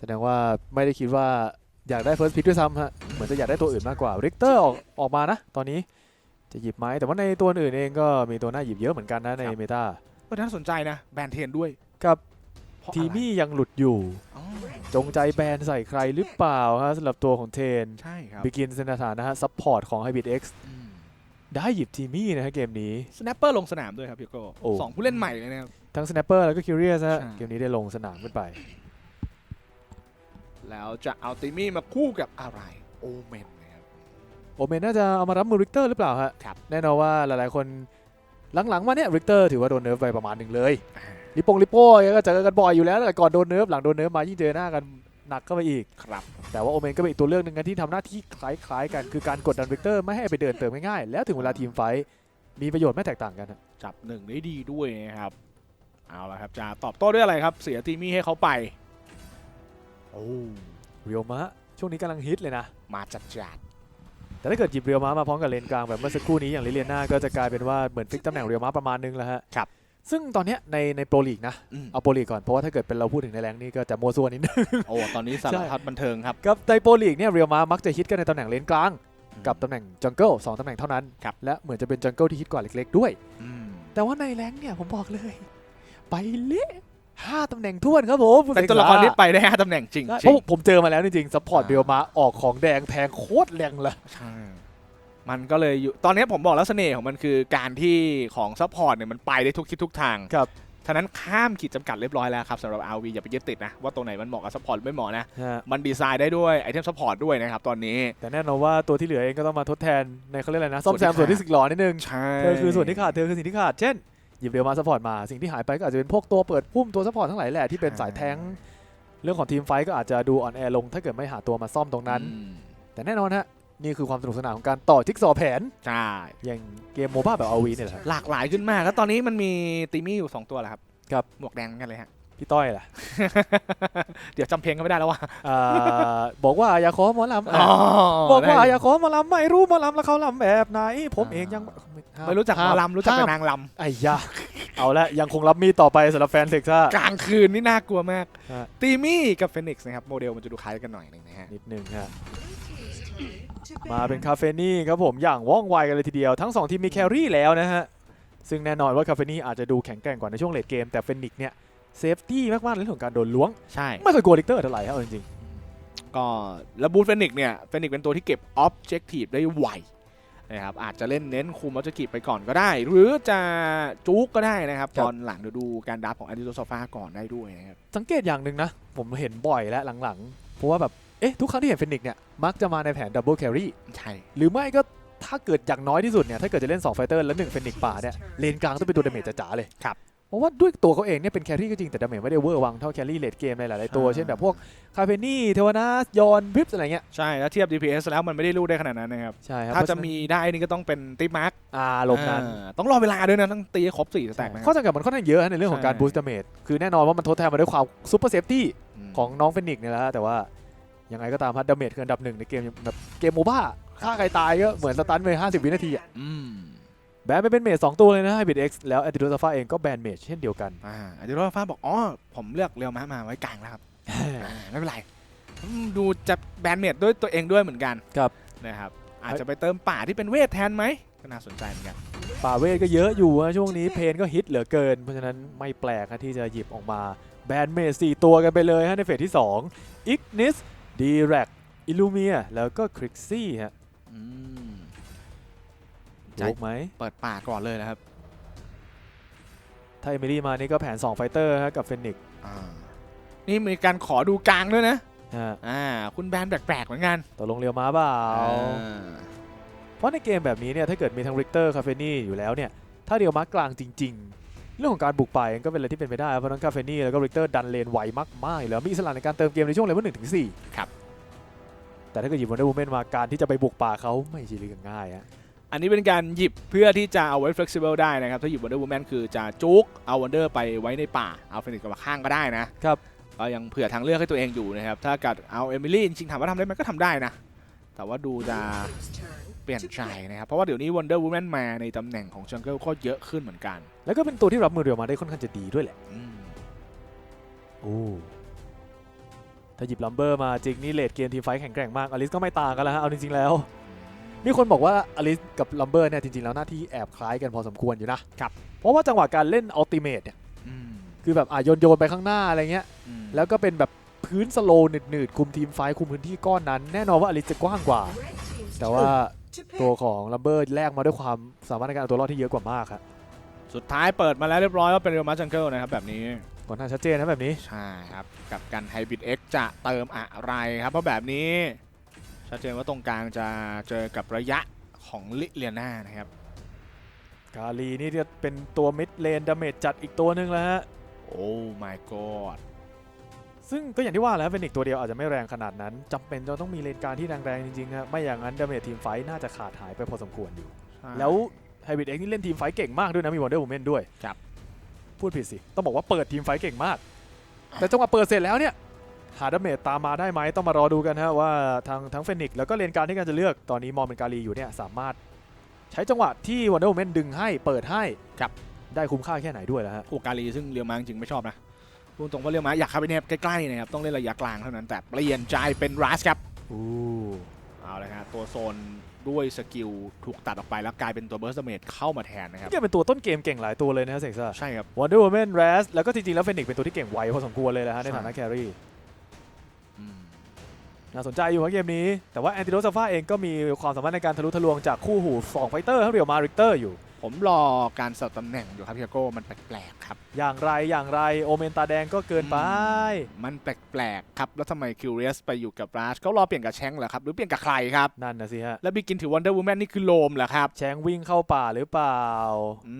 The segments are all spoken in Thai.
แสดงว่าไม่ได้คิดว่าอยากได้ first pick ด้วยซ้ำฮะ เหมือนจะอยากได้ตัวอื่นมากกว่าริกเตอร์ออกออกมานะ ตอนนี้จะหยิบไหมแต่ว่าในตัวอื่นเองก็มีตัวหน้าหยิบเยอะเหมือนกันนะในครับเมตาก็น่าสนใจนะ แบนเทนด้วยกับเพราะทีอะไรมี่ยังหลุดอยู่อ๋อจงใจแบนใส่ใครหรือเปล่าฮะสำหรับตัวของเทนใช่ครับบิกินสถานะฮะซัพพอร์ตของ Hybrid X อืมได้หยิบทีมี่นะฮะเกมนี้สแนปเปอร์ลงสนามด้วยครับพี่โก้โอ้สองผู้เล่นใหม่เลยนะครับทั้ง Snapper แล้วก็ Curious ฮะใช่เกมนี้ได้ลงสนามขึ้นไป แล้วจะเอาติมี่มาคู่กับอะไรโอเมนนะครับ โอเมนน่าจะเอามารับมือริกเตอร์หรือเปล่าฮะครับ แน่นอนว่าหลายๆคนหลังๆมาเนี่ยริกเตอร์ถือว่าโดนเนิร์ฟไปประมาณหนึ่งเลยอ่าลิปปงลิปโป้ก็เจอกันบ่อยอยู่แล้วแต่ก่อนโดนเนิร์ฟหลังโดนเนิร์ฟมายิ่งเจอหน้ากันหนักเข้าไปอีก ครับแต่ว่าโอเมนก็เป็นอีกตัวเลือกหนึ่งนะที่ทำหน้าที่คล้ายๆ กันคือการกดดันริกเตอร์ไม่ให้ไปเดินเติมง่ายๆแล้วถึงเวลาทีมไฟท์มีประโยชน์ไม่แตกต่างกันฮะ จับหนึ่งได้ดีด้วยนะครับเอาละครับจะตอบโต้ด้วยอะไรครับ เสียติมี่ให้เขาไปโอ้ เรียวมะช่วงนี้กำลังฮิตเลยนะ มาจัดจัดแต่ถ้าเกิดหยิบเรียวม้ามาพร้อมกับเลนกลางแบบเมื่อสักครู่นี้อย่างลิเลียนาก็จะกลายเป็นว่าเหมือนฟิกตำแหน่งเรียวม้าประมาณนึงแล้วฮะครับซึ่งตอนเนี้ยในในโปรลีกนะอืมเอาโปรลีกก่อนเพราะว่าถ้าเกิดเป็นเราพูดถึงในแรงนี่ก็จะมัวซัวนิดนึงโอ้ตอนนี้สารพัดบันเทิงครับกับในโปรลีกเนี่ยเรียวม้ามักจะฮิตกันในตำแหน่งเลนกลาง กับตำแหน่งจังเกิลสองตำแหน่งเท่านั้นครับและเหมือนจะเป็นจังเกิลที่ฮิตกว่าเล็ก ๆ ด้วยอืมแต่ว่าในแรงเนี่ยผมบอกเลย ไปเละ ห้าตำแหน่งท้วนครับผมเป็นตัวละครที่ไปได้ห้าตำแหน่งจริงใช่จเพริงราะผมเจอมาแล้วจริงๆซัพพอร์ตอ่าเรียวม้าออกของแดงแพงโคตรแรงเลยใช่มันก็เลยอยู่ตอนนี้ผมบอกแล้วเสน่ห์ของมันคือการที่ของซัพพอร์ตเนี่ยมันไปได้ทุกทิศทุกทางครับฉะนั้นข้ามขีดจำกัดเรียบร้อยแล้วครับสำหรับ RV อย่าไปยึดติดนะว่าตัวไหนมันเหมาะกับซัพพอร์ตหรือไม่เหมาะนะฮะมันดีไซน์ได้ด้วยไอเทมซัพพอร์ตด้วยนะครับตอนนี้ แต่แน่นอนว่าตัวที่เหลือเองก็ต้องมาทดแทนในเขาเรียกอะไรนะซ่อมแซมส่ส่ววนนที่ที่สึกหลอนิดนึงใช่เธอคือส่วนที่ขาดเธอคือสิ่งที่ขาดเช่น หยิบเรียวมาซัพพอร์ตมา สิ่งที่หายไปก็อาจจะเป็นพวกตัวเปิดพุ่มตัวซัพพอร์ตทั้งหลายแหละที่เป็นสายแทงค์เรื่องของทีมไฟท์ก็อาจจะดูอ่อนแอลง ถ้าเกิดไม่หาตัวมาซ่อมตรงนั้นอืมแต่แน่นอนฮะนี่คือความสนุกสนานของการต่อจิ๊กซอว์แผนใช่อย่างเกมโมบ้าแบบอาวีเนี่ยแหละครับหลากหลายขึ้นมากแล้วตอนนี้มันมีตีมี่อยู่ 2 ตัวแหละครับครับหมวกแดงเหมือนกันเลยฮะ พี่ต้อยล่ะ เดี๋ยวจำเพลงก็ไม่ได้แล้วว่ะอ่าบอกว่าอย่าขอหมอลำอ๋อบอกว่าได้อย่าขอหมอลำไม่รู้หมอลำแล้วเขาลำแบบไหน ผมเองยังไม่รู้จักหมอลำรู้จักแต่นางลไอ้ยาเอาละยังคงรับมีดต่อไปสำหรับแฟนเท็กซ่าำกลางคืนนี่น่ากลัวมากฮะตีมี่กับเฟนิกซ์นะครับโมเดลมันจะดูคล้ายกันหน่อยหนึงนะฮะนิดนึงฮะมาเป็นคาเฟนี่ครับผมอย่างว่องไวกันเลยทีเดียว ทั้ง 2 ทีมมีแครี่แล้วนะฮะซึ่งแน่นอนว่าคาเฟนี่อาจจะดูแข็งแกร่งกว่าในช่วงเลดเกมแต่เฟนิกเนี่ย เซฟตี้มากๆในเรื่องของการโดนล้วง ใช่ ไม่เคยกลัวลิกเตอร์เท่าไหร่ครับเอาจริงก็แล้วบูธเฟนิกเนี่ยเฟนิกเป็นตัวที่เก็บออบเจกตีฟได้ไวนะครับอาจจะเล่นเน้นคุมออบเจกตีฟไปก่อนก็ได้ หรือจะจุกก็ได้นะครับครับตอนหลังเดี๋ยวดูการดับของอาริโตซอฟาก่อนได้ด้วยนะครับๆสังเกตอย่างหนึ่งนะ ผมเห็นบ่อยและหลังๆ เพราะว่าแบบ เอ๊ะ ทุกครั้งที่เห็นเฟนิกเนี่ย มักจะมาในแผนดับเบิลแครี่ใช่ หรือไม่ก็ถ้าเกิดอย่างน้อยที่สุดเนี่ยถ้าเกิดจะเล่น2ไฟเตอร์แล้ว1เฟนิกป่าเนี่ยเลนกลางต้องเป็นตัวดาเมจจ๋าๆเลยครับ เพราะว่าด้วยตัวเขาเองเนี่ยเป็นแครี่ก็จริงแต่ดาเมจไม่ได้เวอร์วังเท่าแครี่เลดเกมในหลายๆตัว เช่นแบบพวกคาเฟนี่เทวนาสยอนพิปอะไรเงี้ยใช่แล้วเทียบ DPS แล้วมันไม่ได้รู้ได้ขนาดนั้นนะครับใช่ครับถ้าเพรจะฉนั้นมีได้นี่ก็ต้องเป็นติปมาร์กอ่าลมนั้นต้องรอเวลาด้วยนะต้องตีให้ครบ4สแต็กนะคข้อรับจำกัดมันค่อนข้างเยอะนะในเรื่องของการใช่บูสต์ดาเมจคือแน่นอนว่ามันทดแทนมาด้วยความซูเปอร์เซฟตี้มของน้องเฟนิกซ์เนี่ยแหละฮะแต่ว่ายังไงก็ตามพัดดาเมจคืออันดับหนึ่งในเกมแบบเกมโมบ้าฆ่าใครตายก็เหมือนสตันไป50วินาทีอะอืมแบนไปเป็นเมจสองตัวเลยนะไฮบิดเอ็กซ์แล้วแอติโดซาฟาเองก็แบนเมจเช่นเดียวกันอ่าอาริโตซอฟาบอกอ๋อผมเลือกเรียวม้ามาไว้กลางแล้วครับอ่าไม่เป็นไรอืมดูจะแบนเมดด้วยตัวเองด้วยเหมือนกันครับนะครับอาจจะไปเติมป่าที่เป็นเวทแทนไหมก็น่าสนใจเหมือนกันป่าเวทก็เยอะอยู่นะช่วงนี้เพนก็ฮิตเหลือเกิน เพราะฉะนั้นไม่แปลกนะที่จะหยิบออกมาแบนเมจสี่ตัวกันไปเลยฮะในเฟสที่2 Ignis d i r e c Illumia แล้วก็ Crixie ฮะอืมใจ โจ๊กไหม เปิดป่าก่อนเลยนะครับถ้าเอมิลี่มานี่ก็แผน 2 ไฟเตอร์ฮะกับเฟนิกซ์อ่านี่มีการขอดูกลางด้วยนะฮะอ่าคุณแบนแปลกๆเหมือนกันตกลงเรียวม้าเปล่า อ่าเพราะในเกมแบบนี้เนี่ยถ้าเกิดมีทั้งริกเตอร์คาเฟนี่อยู่แล้วเนี่ยถ้าเรียวม้ากลางจริง ๆ เรื่องของการบุกไปก็เป็นอะไรที่เป็นไปได้ เพราะทั้งคาเฟนี่แล้วก็ริกเตอร์ดันเลนไวมากๆอยู่แล้วมีอิสระในการเติมเกมในช่วงเลเวลหนึ่งถึงสี่ครับแต่ถ้าเกิดหยิบวันเดอร์วูแมนมาการที่จะไปบุกป่าเขาไม่ใช่เรื่องง่ายอะ อันนี้เป็นการหยิบเพื่อที่จะเอาไว้ flexible ได้นะครับ ถ้าหยิบ Wonder Woman คือจะจุกเอา Wonder ไปไว้ในป่า เอาเฟนิกซ์กลับมาข้างก็ได้นะครับ ก็ยังเผื่อทางเลือกให้ตัวเองอยู่นะครับ ถ้าเกิดเอาเอมิลี่จริงๆถามว่าทำได้ไหมก็ทำได้นะ แต่ว่าดูจะเปลี่ยนใจนะครับ เพราะว่าเดี๋ยวนี้ Wonder Woman มาในตำแหน่งของ Jungle ก็เยอะขึ้นเหมือนกัน แล้วก็เป็นตัวที่รับมือเรียวมาได้ค่อนข้างจะดีด้วยแหละอืมโอ้ถ้าหยิบลัมเบอร์มาจริงนี่เลดเกมทีมไฟท์แข็งแกร่งมากอลิสก็ไม่ต่างกันแล้วฮะเอาจริงๆแล้ว มีคนบอกว่าอลิสกับลัมเบอร์เนี่ยจริงๆแล้วหน้าที่แอบคล้ายกันพอสมควรอยู่นะครับเพราะว่าจังหวะการเล่นอัลติเมทเนี่ยอืมคือแบบอะโยนโยนๆไปข้างหน้าอะไรเงี้ยอืมแล้วก็เป็นแบบพื้นสโลว์หนืดๆคุมทีมไฟท์คุมพื้นที่ก้อนนั้น แน่นอนว่าอลิสจะกว้างกว่า แต่ว่าตัวของลัมเบอร์แลกมาด้วยความสามารถในการเอาตัวรอดที่เยอะกว่ามากครับสุดท้ายเปิดมาแล้วเรียบร้อยว่าเป็นเรียลมาจังเกิลนะครับแบบนี้ก่อนหน้าชัดเจนนะแบบนี้ใช่ครับกับการไฮบริด X จะเติมอะไรครับเพราะแบบนี้ ชัดเจนว่าตรงกลางจะเจอกับระยะของลิเลียนานะครับ กาลีนี่จะเป็นตัวมิดเลนดาเมจจัดอีกตัวหนึ่งแล้วฮะ โอ้ my god ซึ่งก็อย่างที่ว่าแหล้วเป็นอีกตัวเดียวอาจจะไม่แรงขนาดนั้นจำเป็นจะต้องมีเลนกลารที่แรงๆจริงๆฮะไม่อย่างนั้นดาเมจทีมไฟท์น่าจะขาดหายไปพอสมควรอยู่ แล้วไฮบริดเอ็กนี่เล่นทีมไฟท์เก่งมากด้วยนะมีวันเดอร์ m มเมนด้วยครับพูดผิดสิ ต้องบอกว่าเปิดทีมไฟท์เก่งมาก แต่จังหวะเปิดเสร็จแล้วเนี่ย หาดาเมจตามมาได้ไหมต้องมารอดูกันฮะว่าทางทั้งเฟนิกซ์แล้วก็เลนกลารที่การจะเลือกตอนนี้มองเป็นกาลีอยู่เนี่ยสามารถใช้จังหวะที่วันเดอร์ m มเมนดึงให้เปิดให้ครับได้คุ้มค่าแค่ไหนด้วยแล้วฮะโอกาลีซึ่งเรียวมาจริงๆไม่ชอบนะพูดตรงว่าเรียวมาอยากเข้าไปแนบใกล้ๆนะครับต้องเล่นระยะกลางเท่านั้นแต่เปลี่ยนใจเป็นรัสครับอู้เอาเลยฮะตัวโซนด้วยสกิลถูกตัดออกไปแล้วกลายเป็นตัวเบิร์สเมดเข้ามาแทนนะครับแกเป็นตัวต้นเกมเก่งหลายตัวเลยนะฮะเซกซ่าใช่ครับวันเดอร์ m มเมนแรสแล้วก็จริงๆแล้วเฟนิกซ์เป็นตัวที่เก่งไวพอสมควรเลยนะฮะในฐานะแครี่อืม น่าสนใจอยู่ครับเกมนี้ แต่ว่าแอนติโดซาฟาเองก็มีความสามารถในการทะลุทะลวงจากคู่หูสองไฟเตอร์ทั้งเรียวมาริกเตอร์อยู่ ผมรอการสลับตำแหน่งอยู่ครับพี่อาโก้มันแปลกๆครับ อย่างไรอย่างไรโอเมนตาแดงก็เกินไป มันแปลกๆครับ แล้วทำไมคิวเรียสไปอยู่กับราชเขารอเปลี่ยนกับแชงเหรอครับ หรือเปลี่ยนกับใครครับ นั่นนะสิฮะ แล้วบิกินถือวันเดอร์วูแมนนี่คือโลมเหรอครับ แชงวิ่งเข้าป่าหรือเปล่า อื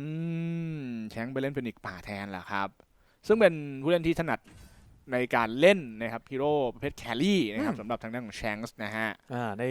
มแชงไปเล่นเป็นอีกป่าแทนเหรอครับ ซึ่งเป็นผู้เล่นที่ถนัด ในการเล่นนะครับฮีโร่ประเภทแครี่นะครับอืมสำหรับทางด้านของแชงส์นะฮะอ่าใน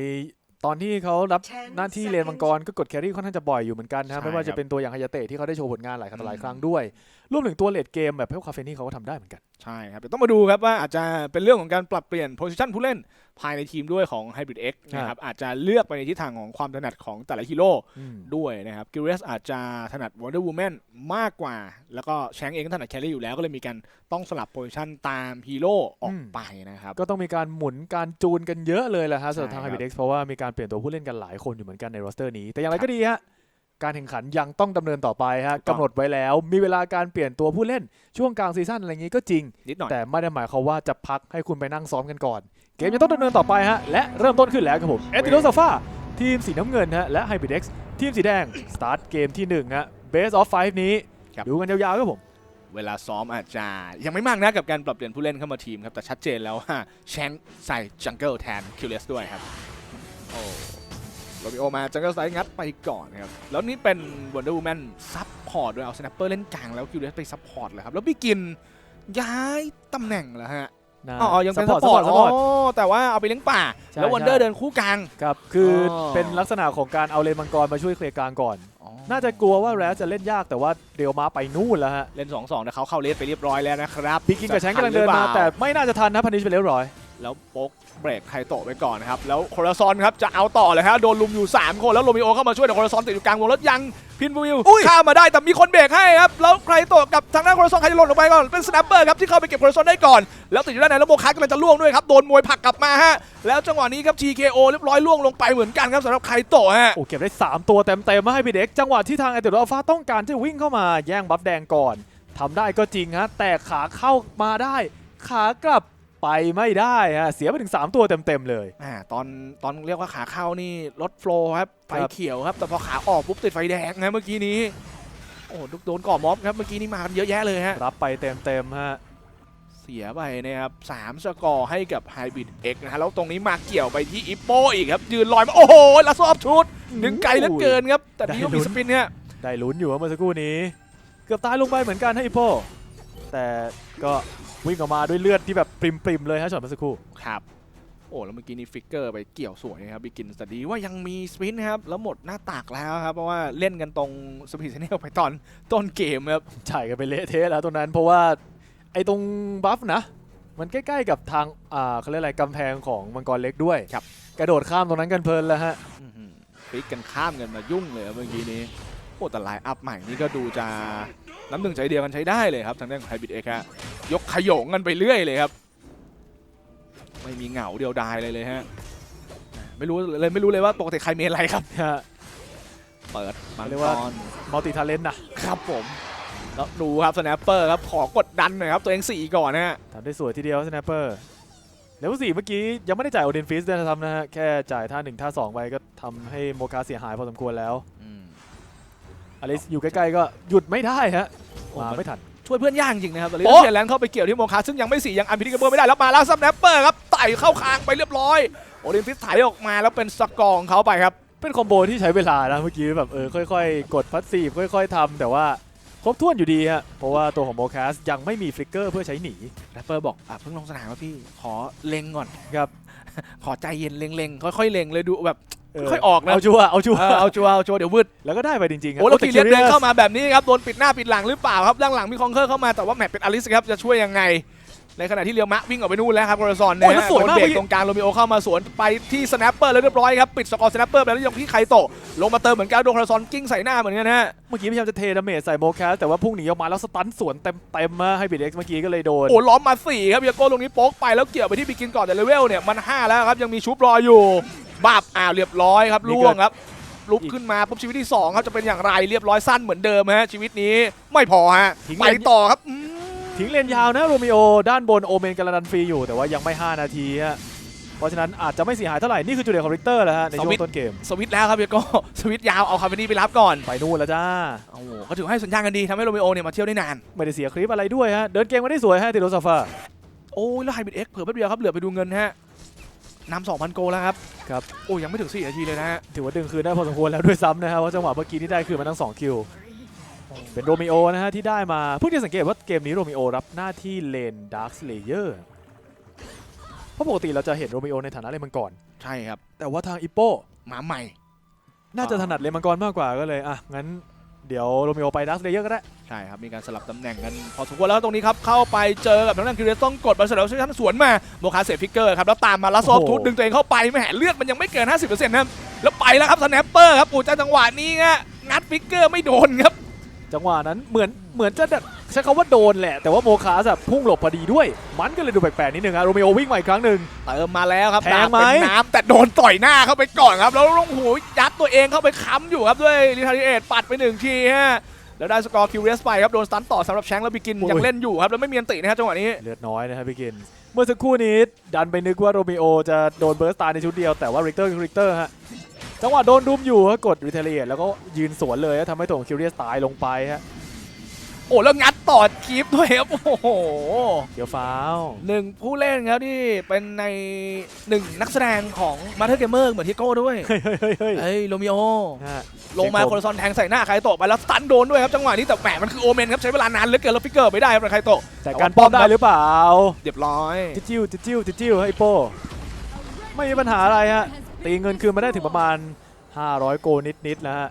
ตอนที่เขารับหน้าที่เลนมังกรก็กดแครี่ค่อนข้างจะบ่อยอยู่เหมือนกันนะใช่ไม่ว่าครัจะบเป็นตัวอย่างฮายาเตะที่เขาได้โชว์ผลงานหลายครั้งหลายอืมครั้งด้วย รวมถึงตัวเลดเกมแบบเพลคาเฟนี่เขาก็ทำได้เหมือนกัน ใช่ครับเดี๋ยวต้องมาดูครับว่าอาจจะเป็นเรื่องของการปรับเปลี่ยนโพซิชันผู้เล่น ภายในทีมด้วยของ Hybrid X นะครับอาจจะเลือกไปในทิศทางของความถนัดของแต่ละฮีโร่อืมด้วยนะครับกิลเรสอาจจะถนัด Wonder Woman มากกว่า แล้วก็แชงเองก็ถนัดแครี่อยู่แล้วก็เลยมีการต้องสลับโพซิชันตามฮีโร่ออกไปนะครับ ก็ต้องมีการหมุนการจูนกันเยอะเลยแหละฮะสำหรับทางใช่ไฮครับบิเด็กเพราะว่ามีการเปลี่ยนตัวผู้เล่นกันหลายคนอยู่เหมือนกันในโรสเตอร์นี้แต่อย่างไรก็ดีฮะการแข่งขันยังต้องดำเนินต่อไปฮะถูกต้องกำหนดไว้แล้ว มีเวลาการเปลี่ยนตัวผู้เล่นช่วงกลางซีซั่นอะไรอย่างนี้ก็จริงนิดหน่อยแต่ไม่ได้หมายความว่าจะพักให้คุณไปนั่งซ้อมกันก่อน เกมยังต้องดำเนินต่อไปฮะและเริ่มต้นขึ้นแล้วครับผมเอติโนซาฟาทีมสีน้ำเงินฮะและไฮบิเด็กทีมสีแดงสตาร์ทเกมที่หนึ่งฮะเบสออฟไฟนี้ ครับ ดูกันยาวๆครับผม เวลาซ้อมอาจจะยังไม่มากนะกับการปรับเปลี่ยนผู้เล่นเข้ามาทีมครับ แต่ชัดเจนแล้วว่าแชงใส่จังเกิลแทนคิวเลสด้วยครับ โอ้โรบิโอมาจังเกิลไซงัดไปก่อนครับ แล้วนี่เป็น Wonder Woman ซับพอร์ตด้วยเอาสแนปเปอร์เล่นกลางแล้วคิวเลสไปซับพอร์ตเลยครับ แล้วบิกินย้ายตำแหน่งเหรอฮะ นะอ๋อยังเป็นซัซัพพพพออร์ร์ตตซัพพอร์ตอ๋อแต่ว่าเอาไปเลี้ยงป่าใช่แล้ววันเดอใช่ร์เดินคู่กลางครับคือออเป็นลักษณะของการเอาเลนมังกรมาช่วยเคลียร์กลางก่อน น่าจะกลัวว่าแรสจะเล่นยากแต่ว่าเดลมาไปนู่นแล้วฮะเล่น2-2แต่เขาเข้าเลสไปเรียบร้อยแล้วนะครับบิกินกับแชงกำลังเดินมาแต่ไม่น่าจะทันนะพันนิชไปเรียบร้อย แล้วโป๊กเบรกไคโตะไปก่อนนะครับ แล้วโคราซอนครับจะเอาต่อเลยฮะโดนลุมอยู่ 3 คน แล้วโรมิโอเข้ามาช่วยแต่โคราซอนติดอยู่กลางวงแล้วยังพินวิวอุ้ยข้ามมาได้แต่มีคนเบรกให้ครับ แล้วไคโตะกับทางด้านโคราซอนใครจะหล่นลงไปก่อน เป็นสแนปเปอร์ครับที่เข้าไปเก็บโคราซอนได้ก่อน แล้วติดอยู่ด้านในแล้วโมคัสกำลังจะล่วงด้วยครับ โดนมวยผลักกลับมาฮะแล้วจังหวะนี้ครับ TKO เรียบร้อยล่วงลงไปเหมือนกันครับสำหรับไคโตะฮะโอ้เก็บได้ 3 ตัวเต็มๆมาให้พีเด็กจังหวะที่ทางไอเดอร์อัลฟาต้องการที่จะวิ่งเข้ามาแย่งบัฟแดงก่อนทำได้ก็จริงฮะแต่ขาเข้ามาได้ ขากลับ ไปไม่ได้ฮะเสียไปถึง 3 ตัวเต็ม ๆ เลย อ่าตอนตอนเรียกว่าขาเข้านี่รถโฟล์ครับไฟครับเขียวครับ แต่พอขาออกปุ๊บติดไฟแดงนะเมื่อกี้นี้ โอ้โดนก่อม็อบครับเมื่อกี้นี้มากันเยอะแยะเลยฮะ รับไปเต็ม ๆ ฮะ เสียไปนะครับสามสกอร์ให้กับไฮบริดเอ็กนะฮะแล้วตรงนี้มาเกี่ยวไปที่อิปโปอีกครับ ยืนลอยมา โอ้โหลัสโซออฟชุดดึงไกลเหลือเกินครับ แต่นี่ก็มีสปินเนี่ยได้ลุ้นอยู่ว่าเมื่อสักครู่นี้ เกือบตายลงไปเหมือนกันให้อีโปแต่ก็ วิ่งออกมาด้วยเลือดที่แบบปริมๆเลยฮะช็อตเมื่อสักครู่ครับโอ้แล้วเมื่อกี้นี้ฟิกเกอร์ไปเกี่ยวสวยนะครับบิกินสตดีว่ายังมีสปินนะครับ แล้วหมดหน้าตากแล้วครับ เพราะว่าเล่นกันตรงสปีดเนลไปตอนต้นเกมครับจ่ายกันไปเละเทะแล้วตรงนั้นเพราะว่าไอ้ตรงบัฟนะ มันใกล้ๆกับทางอ่าเขาเรียกอะไรกำแพงของมังกรเล็กด้วยครับกระโดดข้ามตรงนั้นกันเพลินแล้วฮะอื้อหือพลิกกันข้ามกันมายุ่งเลยครับเมื่อกี้นี้โอ้แต่ไลน์อัพใหม่นี่ก็ดูจะ น้ำหนึ่งใจเดียวกันใช้ได้เลยครับทางด้านของไฮบิดเอ็กฮะยกขยงกันไปเรื่อยเลยครับ ไม่มีเหงาเดียวดายเลยเลยฮะไม่รู้เลยไม่รู้เลยว่าปกติใครเมนอะไรครับฮะเปิดมังเรียกกว่ารมัลติทาเลนต์นะครับผมแล้วดูครับสแนปเปอร์ครับขอกดดันหน่อยครับตัวเองสี่ก่อนนะฮะทำได้สวยทีเดียวสแนปเปอร์เลเวลสี่เมื่อกี้ยังไม่ได้จ่ายโอเดนฟิสด้วยนะครับนะฮะแค่จ่ายท่าหนึ่งท่าสองไปก็ทำให้โมคาเสียหายพอสมควรแล้ว อลิสอยู่ใกล้ๆก็หยุดไม่ได้ฮะโอ้มามันไม่ทัน ช่วยเพื่อนยากจริงนะครับตอนนี้โอ๊ะเชียร์แลนด์เข้าไปเกี่ยวที่โมคาซึ่งยังไม่สี่ยังอันพิทิกเบอร์ไม่ได้แล้วมาแล้วสแนปเปอร์ครับไต่เข้าคางไปเรียบร้อยโอลิมปิสไถออกมาแล้วเป็นสกอร์ของเขาไปครับ เป็นคอมโบที่ใช้เวลานะเมื่อกี้แบบเออค่อยๆ กดพัสซีฟค่อยๆทำแต่ว่าครบถ้วนอยู่ดีฮะเพราะว่าตัวของโมคาสยังไม่มีฟลิกเกอร์เพื่อใช้หนี แรปเปอร์บอกอะเพิ่งลงสนามครับพี่ ขอเล็งก่อนครับ ขอใจเย็นเล็งๆ ค่อยๆ เล็งเลยดูแบบเออ ค่อยออกนะเอาชัวร์เอาชัวร์เออเอาชัวร์เอาชัวร์เดี๋ยววืดแล้วก็ได้ไปจริงๆครับโอ้แล้วแต่ทีเลียนเดิน Curious เข้ามาแบบนี้ครับโดนปิดหน้าปิดหลังหรือเปล่าครับด้านหลังมีคองเคอร์เข้ามาแต่ว่าแหมเป็นอลิสครับจะช่วยยังไง ในขณะที่เรียวมะวิ่งออกไปนู่นแล้วครับโกรซอนโอ้เนี่ยแล้วสวยมากโดนเบรเมื่อกี้กตรงกลางโรมิโอเข้ามาสวนไปที่สแนปเปอร์แล้วเรียบร้อยครับปิดสกอร์สแนปเปอร์ไปแล้วยังที่ไคโตะลงมาเติมเหมือนกันโดนโกรซอนกิ้งใส่หน้าเหมือนกันนะฮะเมื่อกี้พยายามจะเทดาเมจใส่โมคาสแต่ว่าพุ่งหนีออกมาแล้วสตันสวนเต็มๆมาให้บีเด็กเมื่อกี้ก็เลยโดนโอ้ล้อมมาสี่ครับเบียโก้ตรงนี้โป๊กไปแล้วเกี่ยวไปที่บิกินก่อนแต่เลเวลเนี่ยมันห้าแล้วครับยังมีชุบรออยู่ บับอ้าวเรียบร้อยครับนี่ล่ก็วงครับ ลุกขึ้นมาปุ๊บชีวิตที่สองครับจะเป็นอย่างไรเรียบร้อยสั้นเหมือนเดิมฮะชีวิตนี้ไม่พอฮะทิ้งไปเลนต่อครับอืมทิ้งเลนยาวนะโรมิโอด้านบนโอเมนกำลังดันฟรีอยู่แต่ว่ายังไม่ 5 นาทีฮะเพราะฉะนั้นอาจจะไม่เสียหายเท่าไหร่ นี่คือจุดเด่นของริกเตอร์แหละฮะในช่วงต้นเกม สวิตช์แล้วครับเบียโก้สวิตช์ยาวเอาคาเฟนี่ไปรับก่อน ไปนู่นแล้วจ้าโอ้โหเขาถือว่าให้สัญญาณกันดีทำให้โรมิโอเนี่ยมาเที่ยวได้นาน ไม่ได้เสียคลิปอะไรด้วยฮะเดินเกมมาได้สวยฮะติโรซาฟาโอ้ยแล้วไฮบิดเอ็กเผื่อแป๊บเดียวครับเหลือไปดูเงินฮะ นำ2,000โกแล้วครับครับ โอ้ยังไม่ถึง4นาทีเลยนะฮะถือว่าดึงคืนได้พอสมควรแล้วด้วยซ้ำนะฮะเพราะจังหวะเมื่อกี้ที่ได้คืนมาทั้ง2คิว เป็นโรมิโอนะฮะที่ได้มาเพิ่งจะสังเกตว่าเกมนี้โรมิโอรับหน้าที่เลนดาร์คเลเยอร์เพราะปกติเราจะเห็นโรมิโอในฐานะเลนมังกรใช่ครับแต่ว่าทางอิปโปหมาใหม่ น่าจะถนัดเลนมังกรมากกว่าก็เลยอะงั้น เดี๋ยวโรมิโอไปดาร์คเลเยอร์ก็ได้ ใช่ครับ มีการสลับตำแหน่งกัน พอสมควรแล้วตรงนี้ครับ เข้าไปเจอกับทางด้านคิวเรสต้องกดบอลเสร็จแล้วช่วยท่านสวนมาโมคาเซฟิกเกอร์ครับ แล้วตามมาแล้วซอฟโอ้โหทูดดึงตัวเองเข้าไปไม่แหเลือดมันยังไม่เกิน 50%นะครับแล้วไปแล้วครับสแนปเปอร์ครับปู่จ้าจังหวะนี้ฮะงัดฟิกเกอร์ไม่โดนครับ จังหวะนั้นเหมือนเหมือนจะแบบใช้คำว่าโดนแหละ แต่ว่าโมคาสแบบพุ่งหลบพอดีด้วย มันก็เลยดูแปลกๆนิดนึงอะโรมิโอวิ่งมาอีกครั้งหนึ่งเติมมาแล้วครับแทงไหมดาบเป็นน้ำแต่โดนต่อยหน้าเข้าไปก่อนครับ แล้วลงหูยัดตัวเองเข้าไปค้ำอยู่ครับด้วยลิทาริเอตปัดไปหนึ่งทีฮะแล้วได้สกอร์คิวเรสไปครับโดนสตันต่อสำหรับแชงค์แล้วบิกินยังเล่นอยู่ครับแล้วไม่มีอันตินะฮะจังหวะนี้เลือดน้อยนะครับพี่กิน เมื่อสักครู่นี้ดันไปนึกว่าโรมิโอจะโดนเบิร์สตาร์ในชุดเดียวแต่ว่าริกเตอร์คือริกเตอร์ฮะ จังหวะโดนดุมอยู่ฮะกดริเทเลียแล้วก็ยืนสวนเลยฮะทำให้ตัวของคิวเรียสตายลงไปฮะโอ้แล้วงัดต่อคลิปด้วยครับ โอ้โหเดี๋ยวฟาวหนึ่งผู้เล่นครับที่เป็นในหนึ่งนักแสดงของมาเธอร์เกมเมอร์เหมือนทิโก้ด้วย เฮ้ยเฮ้ยเฮ้ยเฮ้ยเฮ้ยโรมิโอฮะลงมาเสียงผมโคลซอนแทงใส่หน้าไคโตะไปแล้วสตันโดนด้วยครับจังหวะนี้แต่แหมมันคือโอเมนครับใช้เวลานานเหลือเกินแล้วฟิกเกอร์ไม่ได้ครับไคโตะแต่การป้อมได้หรือเปล่าเรียบร้อย จิจิ้วจิจิ้วจิจิ้วให้โป้ไม่มีปัญหาอะไรฮะ ตีเงินคืนมาได้ถึงประมาณ 500 โกนิดๆแล้วฮะ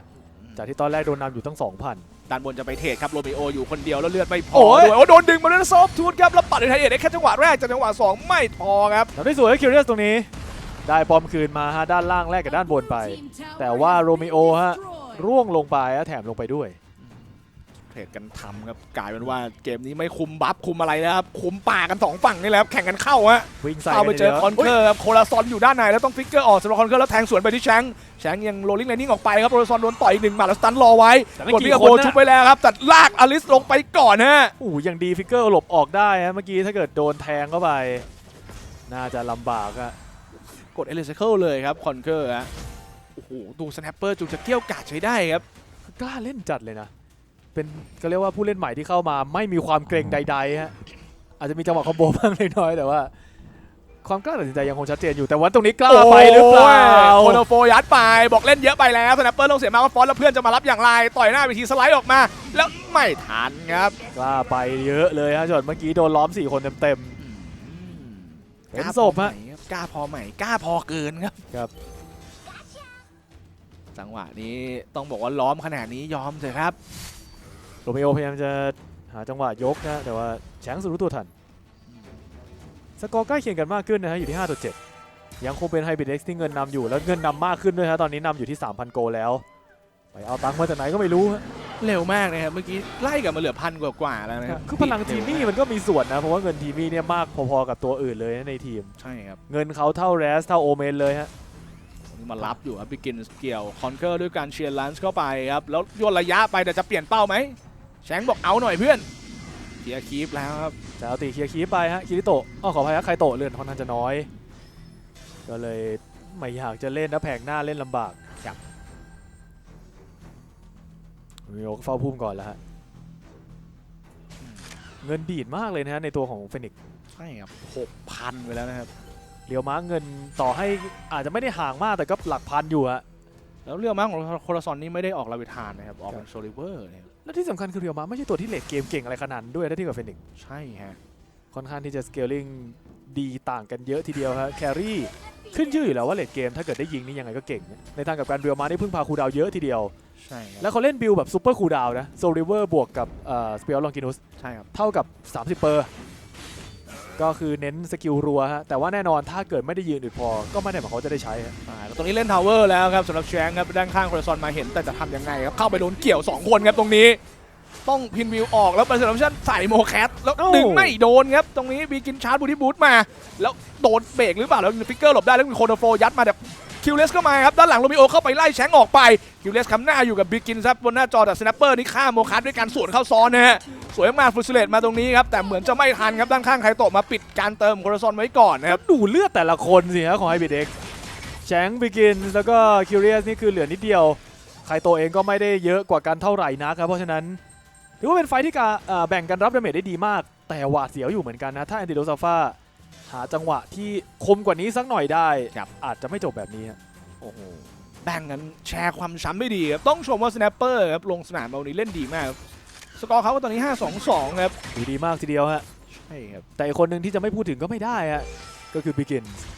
จากที่ตอนแรกโดนนำอยู่ตั้ง 2,000ด้านบนจะไปเทรดครับโรมิโออยู่คนเดียวแล้วเลือดไม่พโอ้อยด้วยโอ้โดนดึงมาด้วยซอฟทูดครับแล้วปัดในไทยเอ็ดได้แค่จังหวะแรกจากจังหวะสองไม่พอครับทำได้สวยให้คิวเรียสตรงนี้ ได้ปอมคืนมาฮะด้านล่างแรกกับด้านบนไป แต่ว่าโรมิโอฮะร่วงลงไปฮะแถมลงไปด้วย เทรดกันทำครับกลายเป็นว่าเกมนี้ไม่คุมบัฟคุมอะไรแล้วครับคุมป่ากันสองฝั่งนี่แหละครับแข่งกันเข้าฮะวิ่งใส่เข้าไปกันเจอคอนเคยอร์ครับโคลาซอนอยู่ด้านในแล้วต้องฟิกเกอร์ออกสำหรับคอนเคอร์แล้วแทงสวนไปที่แชงค์แชงค์ยังโรลลิ่งไลนิ่งออกไปครับโคลาซอนโดนต่อยอีกหนึ่งหมัดแล้วสตันรอไว้แต่ไม่กดกี่เรียกคโบนนะชุบไปแล้วครับตัดลากอลิสลงไปก่อนฮะโอ้โหยังดีฟิกเกอร์หลบออกได้ฮะเมื่อกี้ถ้าเกิดโดนแทงเข้าไป น่าจะลำบากอะกดเอลิเซเคิลเลยครับคอนเคอร์ฮะโอ้โหดูสแนปเปอร์จูจะเกี้ยวกาดใช้ได้ครับกล้าเล่นจัดเลยนะ เป็นก็เรียกว่าผู้เล่นใหม่ที่เข้ามาไม่มีความเกรงใดๆฮะอาจจะมีจังหวะคอมโบบ้างเล็กน้อยแต่ว่า ความกล้าตัดสินใจยังคงชัดเจนอยู่แต่ว่าตรงนี้กล้าไปหรือเปล่าโคโนโฟยัดไปบอกเล่นเยอะไปแล้วสแนปเปอร์ลงเสียมาว่าฟอนต์แล้วเพื่อนจะมารับอย่างไร ต่อยหน้าไปทีสไลด์ออกมา แล้วไม่ทันครับกล้าไปเยอะเลยฮะจนเมื่อกี้โดนล้อม 4 คนเต็มๆเป็นศพฮะกล้าพอไหมกล้าพอเกินครับครับจังหวะนี้ต้องบอกว่าล้อมขนาดนี้ยอมเถอะครับ โรเมโอพยายามจะหาจังหวะยกนะแต่ว่าแชงสุดรู้ตัวทัน สกอร์ใกล้เคียงกันมากขึ้นนะฮะอยู่ที่5ต่อ7ยังคงเป็นไฮบิดเอ็กซ์ที่เงินนำอยู่แล้วเงินนำมากขึ้นด้วยฮะตอนนี้นำอยู่ที่ 3,000 โกลแล้ว ไปเอาตังค์มาจากไหนก็ไม่รู้ฮะเร็วมากนะครับเมื่อกี้ไล่กลับมาเหลือพันกว่าๆแล้วนะครับคือพลังทีมมี่มันก็มีส่วนนะเพราะว่าเงินทีมมี่เนี่ยมากพอๆกับตัวอื่นเลยนะในทีม ใช่ครับเงินเขาเท่าแรสเท่าโอเมนเลยฮะนี่มารับอยู่ครับบิกินเกี่ยวคอนเกอร์ด้วยการเชียร์ลันส์เข้าไปครับแล้วโยนระยะไปแต่จะเปลี่ยนเป้าไหม แชงบอกเอาหน่อยเพื่อนเทียร์คีฟแล้วครับจะเอาตีเคลียร์คีปไปฮะคิริโตะอ้อขออภัยครับใครโตะเลือนค่อนข้างจะน้อย ก็เลยไม่อยากจะเล่นนะแผงหน้าเล่นลำบากครับมีโอก็เฝ้าพุ่มก่อนแล้วฮะเงินดีดมากเลยนะฮะในตัวของเฟนิกซ์ใช่ครับหกพันไปแล้วนะครับเรียวม้าเงินต่อให้อาจจะไม่ได้ห่างมากแต่ก็หลักพันอยู่ฮะแล้วเรื่องมากของโคราซอนนี่ไม่ได้ออกลาวิธานนะครับออกเป็นโซลิเวอร์นะครับ และที่สำคัญคือเรียวม้าไม่ใช่ตัวที่เลดเกมเก่งอะไรขนาดนั้นด้วยถ้าเทียบกับเฟนิกซ์ใช่ฮะค่อนข้างที่จะสเกลลิ่งดีต่างกันเยอะทีเดียวฮะแครี่ขึ้นชื่ออยู่แล้วว่าเลดเกมถ้าเกิดได้ยิงนี่ยังไงก็เก่งนะในทางกับการเรียวม้าได้พึ่งพาคูลดาวน์เยอะทีเดียวใช่ครับแล้วเขาเล่นบิลแบบซูเปอร์คูลดาวน์นะโซลิเวอร์บวกกับสเปียร์ลองกินุสใช่ครับเท่ากับ 30 เปอร์ ก็คือเน้นสกิลรัวฮะแต่ว่าแน่นอนถ้าเกิดไม่ได้ยืนอึดพอ ก็ไม่ได้หมายความว่าจะได้ใช้ฮะอ่าแล้วตรงนี้เล่นทาวเวอร์แล้วครับสำหรับแชงครับด้านข้างโคราซอนมาเห็นแต่จะทำยังไงครับเข้าไปโดนเกี่ยว 2 คนครับตรงนี้ ต้องพินวิวออกแล้วเปอร์เซ็นต์ชั่นใส่โมแคทแล้วดึงไม่โดนครับตรงนี้บีกินชาร์จบูที่บูทมา แล้วโดนเบรกหรือเปล่าแล้วฟิกเกอร์หลบได้แล้วมีโคโนโฟยัดมาแบบ คิวเลสเข้ามาครับ ด้านหลังโรมิโอเข้าไปไล่แชงออกไป คิวเลสคำหน้าอยู่กับบิ๊กกินครับบนหน้าจอแต่สแนปเปอร์นี่ฆ่าโมคัสด้วยการสวนเข้าซ้อนนะฮะสวยมากฟรุสเลตมาตรงนี้ครับ แต่เหมือนจะไม่ทันครับด้านข้างไคโตะมาปิดการเติมโคราซอนไว้ก่อนนะครับดูเลือดแต่ละคนสิฮะของไฮบิเด็กแชงบิกินแล้วก็คิวเรียสนี่คือเหลือนิดเดียวใครตัวเองก็ไม่ได้เยอะกว่ากันเท่าไหร่นะครับเพราะฉะนั้นถือว่าเป็นไฟที่กาเอ่อแบ่งกันรับดาเมจได้ดีมาก แต่หวาดเสียวอยู่เหมือนกันนะถ้าแอนติโดซาฟา หาจังหวะที่คมกว่านี้สักหน่อยได้ครับอาจจะไม่จบแบบนี้ฮะโอ้โหแบ่งกันแชร์ความช้ำได้ดีครับต้องชมว่า Snapper ครับลงสนามเอานี้เล่นดีมากครับสกอร์เขาก็ตอนนี้ 5-2-2 ครับดูดีมากทีเดียวฮะใช่ครับแต่อีกคนหนึ่งที่จะไม่พูดถึงก็ไม่ได้ฮะก็คือบิกินอืมส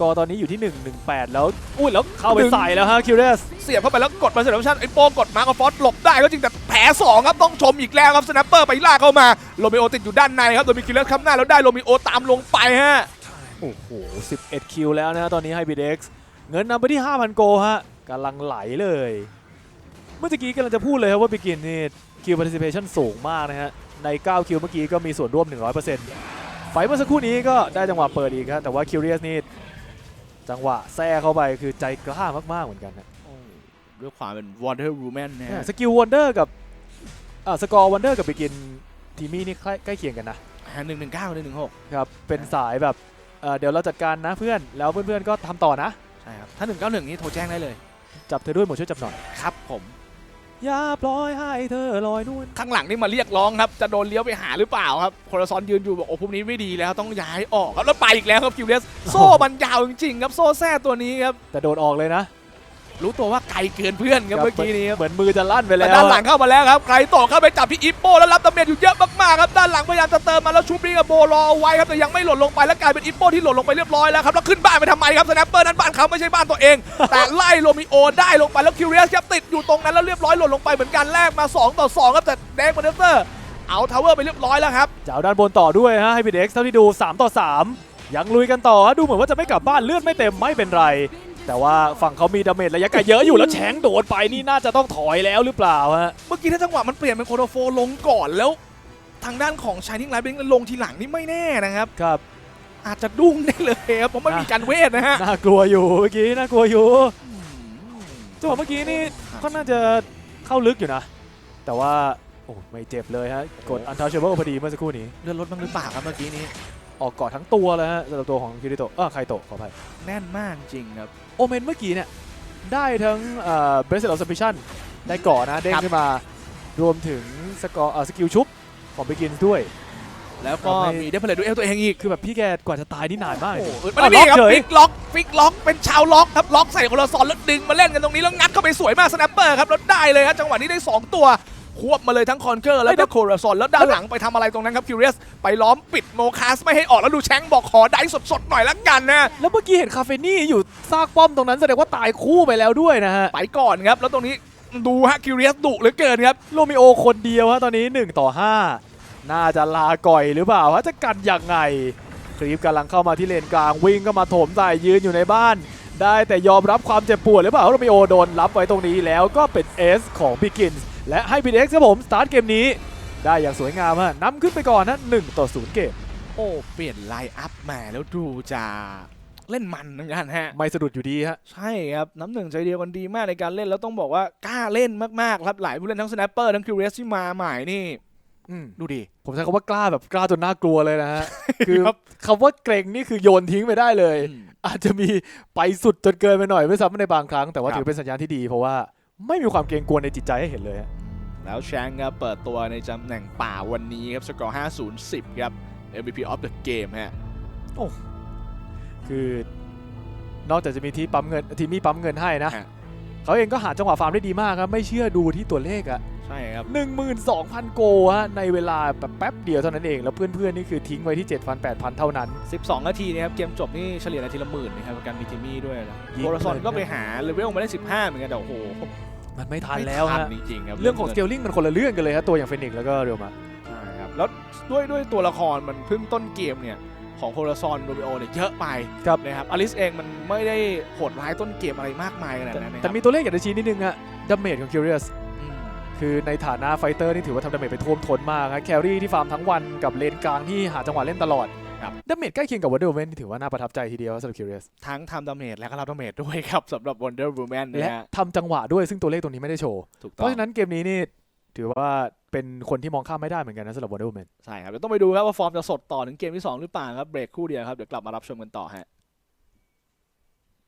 กอร์ตอนนี้อยู่ที่ 1 1 8 แล้ว อุ้ยแล้วเข้าไปดึงใส่แล้วฮะคิวเรสเสียบเข้าไปแล้วกดมาเซอร์ชั่นไอ้โป้กดมาร์กฟอสหลบได้ก็จริงแต่แผล2ครับต้องชมอีกแล้วครับ Snapper ไปลากเข้ามาโรมิโอติดอยู่ด้านในครับโดยมีคิลเลสข้ามหน้าแล้วได้โรมิโอตามลงไปฮะโอ้โห 11 คิวแล้วนะฮะตอนนี้ไฮบีเด็กซ์เงินนำไปที่ 5,000 โกฮะกำลังไหลเลย เมื่อกี้กำลังจะพูดเลยครับว่าบิกินนี่คิว participation สูงมากนะฮะใน 9 คิวเมื่อกี้ก็มีส่วนร่วม 100%ไฟเมื่อสักครู่นี้ก็ได้จังหวะเปิดอีกครับแต่ว่าคิวเรียสนี่ จังหวะแซ่เข้าไปคือใจกล้ามากๆเหมือนกันนะด้วยความเป็น Wonder Woman นะฮะสกิลวันเดอร์กับอ่าสกอร์วันเดอร์กับบิกินทีมี่นี่ใกล้ใกล้เคียงกันนะหนึ่งหนึ่งเก้าหนึ่งหนึ่งหกครับ เป็นสายแบบเอ่อเดี๋ยวเราจัดการนะเพื่อนแล้วเพื่อนๆก็ทำต่อนะ ใช่ครับ ถ้า191นี่โทรแจ้งได้เลย จับเธอด้วยหมดช่วยจับหน่อย ครับผม อย่าปล่อยให้เธอลอยนวลข้างหลังนี่มาเรียกร้องครับ จะโดนเลี้ยวไปหาหรือเปล่าครับโคราซอนยืนอยู่บอกโอ้พวกนี้ไม่ดีแล้วต้องย้ายออกครับแล้วไปอีกแล้วครับคิวเลสโซ่มันยาวจริงๆครับโซ่แซ่ตัวนี้ครับแต่โดนออกเลยนะ รู้ตัวว่าไกลเกินเพื่อนครับเมื่อกี้นี้ครับเหมือนมือจะลั่นไปแต่แล้วด้านหลังเข้ามาแล้วครับใครต่อเข้าไปจับที่อิปโปแล้วรับดาเมจอยู่เยอะมากๆครับด้านหลังพยายามจะเติมมาแล้วชูบรีกับโบรอเอาไว้ครับแต่ยังไม่หล่นลงไปแล้วกลายเป็นอิปโปที่หล่นลงไปเรียบร้อยแล้วครับแล้วขึ้นบ้านไปทำไมครับสแนปเปอร์นั้นบ้านเขาไม่ใช่บ้านตัวเอง แต่ไล่โรมิโอได้ลงไปแล้วคิวเรียสครับติดอยู่ตรงนั้นแล้วเรียบร้อยหล่นลงไปเหมือนกันแลกมา 2 ต่อ 2 ครับแต่แดงมาเดสเตอร์เอาทาวเวอร์ไปเรียบร้อยแล้วครับจะเอาด้านบนต่อด้วยฮะให้พีเด็กซ์เท่าที่ดู3ต่อ3ยังลุยกันต่อฮะดูเหมือนว่าจะไม่กลับบ้านเลือดไม่เต็มไม่เป็นไร แต่ว่าฝั่งเขามีดาเมจระยะไกลเยอะอยู่แล้วแฉงโดดไปนี่น่าจะต้องถอยแล้วหรือเปล่าฮะเมื่อกี้ถ้าจังหวะมันเปลี่ยนเป็นโคโดโฟลงก่อนแล้ว ทางด้านของชายนิ่งไลท์เป็นลงทีหลังนี่ไม่แน่นะครับ ครับ อาจจะดุ้งได้เลยครับผมไม่มีการเวทนะฮะน่ากลัวอยู่เมื่อกี้น่ากลัวอยู่จังหวะเมื่อกี้นี่ก็น่าจะเข้าลึกอยู่นะ แต่ว่าโอ้ไม่เจ็บเลยฮะกด untouchable พอดีเมื่อสักครู่นี้เลื่อนรถบ้างหรือเปล่าครับเมื่อกี้นี้ออกเกาะทั้งตัวเลยฮะสำหรับตัวของคิริโตะเออไคโตะขออภัยแน่นมากจริงครับโอเมนเมื่อกี้เนี่ยได้ทั้งเอ่อ Bracelet of Submission ได้เกาะนะเด้งครับขึ้นมารวมถึงสกอร์สกิลชุบ ของ Begins ด้วย แล้วก็ทำให้ มีเดฟเพลด้วยเอลตัวเองอีก คือแบบพี่แกกว่าจะตายนี่นานมากโอ้จริงโหมันนี่ครับล็อกเฉย ฟิกล็อกฟิกล็อกเป็นชาวล็อกครับล็อกใส่คนละซอนแล้วดึงมาเล่นกันตรงนี้แล้วงัดเข้าไปสวยมากสแนปเปอร์ครับแล้วได้เลยครับจังหวะนี้ได้2ตัวควบมาเลยทั้งคอนเกอร์แล้วก็โคราซอนแล้วด้านหลังไปทำอะไรตรงนั้นครับคิวเรียสไปล้อมปิดโมคาสไม่ให้ออกแล้วดูแชงบอกขอได้สดๆหน่อยละกันนะ แล้วเมื่อกี้เห็นคาเฟนี่อยู่ซากป้อมตรงนั้นแสดงว่าตายคู่ไปแล้วด้วยนะฮะ ไปก่อนครับ แล้วตรงนี้ ดูฮะคิวเรียสดุเหลือเกินครับโรมิโอคนเดียวฮะตอนนี้ 1 ต่อ 5 น่าจะลาก่อยหรือเปล่าฮะจะกันยังไงครีปกำลังเข้ามาที่เลนกลางวิ่งก็มาโถมใส่ยืนอยู่ในบ้าน ได้แต่ยอมรับความเจ็บปวดหรือเปล่าโรมิโอโดนรับไว้ตรงนี้แล้วก็เป็นเอสของบิกินส์และให้ BDX ครับผมสตาร์ทเกมนี้ ได้อย่างสวยงามฮะนำขึ้นไปก่อนนะ1ต่อ0เกมโอ้ เปลี่ยนไลน์อัพมาแล้วดูจะ เล่นมันเหมือนกันฮะ ไม่สะดุดอยู่ดีฮะ ใช่ครับ น้ำหนึ่งใจเดียวกันดีมากในการเล่น แล้วต้องบอกว่ากล้าเล่นมากๆครับหลายผู้เล่นทั้งสแนปเปอร์ทั้งคิวเรสที่มาใหม่นี่อืมดูดิ ผมใช้คำว่ากล้าแบบกล้าจนน่ากลัวเลยนะฮะ คือครับคำว่าเกรงนี่คือโยนทิ้งไปได้เลยอืมอาจจะมีไปสุดจนเกินไปหน่อยไม่ซ้ำในบางครั้ง แต่ว่าครับถือเป็นสัญญาณที่ดี เพราะว่าไม่มีความเกรงกลัวในจิตใจให้เห็นเลยฮะแล้วแชงครับเปิดตัวในตำแหน่งป่าวันนี้ครับสกอร์ 5-0-10 ครับ MVP of the game ฮะ คือนอกจากจะมีที่ปั๊มเงินทีมมี่ปั๊มเงินให้นะ ฮะ เขาเองก็หาจังหวะฟาร์มได้ดีมากครับ ไม่เชื่อดูที่ตัวเลขอะใช่ครับ 12,000 โกฮะในเวลาแบบแป๊บเดียวเท่านั้นเอง แล้วเพื่อนๆนี่คือทิ้งไว้ที่ 7,000 8,000 เท่านั้น 12 นาทีนะครับเกมจบนี่เฉลี่ยนาทีละหมื่นนะครับกับการมีทิมี่ด้วยนะยิงโบรซอนเลยก็ไปหาเลเวลมาได้ 15 เหมือนกันแต่โอ้โหมันไม่ทันแล้วไม่ทัฮะนจริงๆครับเรื่องของสเกลลิงมันคนละเรื่องกันเลยฮะตัวอย่างเฟนิกซ์แล้วก็เรียวมา ใช่ครับแล้วด้วยด้วยตัวละครมันเพิ่งต้นเกมเนี่ย ของโพลาซอนโรมิโอเนี่ยเยอะไปครับนะครับอลิสเองมันไม่ได้โหดร้ายต้นเกมอะไรมากมายขนาดแต่นั้นนะคแต่รับมีตัวเลขอยากจะชี้นิดนึงอะดาเมจของคิวเรียสอืมคือในฐานะไฟเตอร์นี่ถือว่าทำดาเมจไปท่วมท้นมากครับแครี่ที่ฟาร์มทั้งวันกับเลนกลางที่หาจังหวะเล่นตลอดครับดาเมจใกล้เคียงกับวันเดอร์เวนที่ถือว่าน่าประทับใจทีเดียวสำหรับคิวเรียสทั้งทำดาเมจและก็รับดาเมจด้วยครับสำหรับ Wonder Woman และนะฮะทำจังหวะด้วยซึ่งตัวเลขตรงนี้ไม่ได้โชว์ถูกเพต้องราะฉะนั้นเกมนี้นี่ถือว่า เป็นคนที่มองข้ามไม่ได้เหมือนกันนะสำหรับวันเดอร์แมนใช่ครับเดี๋ยวต้องไปดูครับว่าฟอร์มจะสดต่อถึงเกมที่ 2 หรือเปล่าครับเบรกคู่เดียวครับเดี๋ยวกลับมารับชมกันต่อฮะ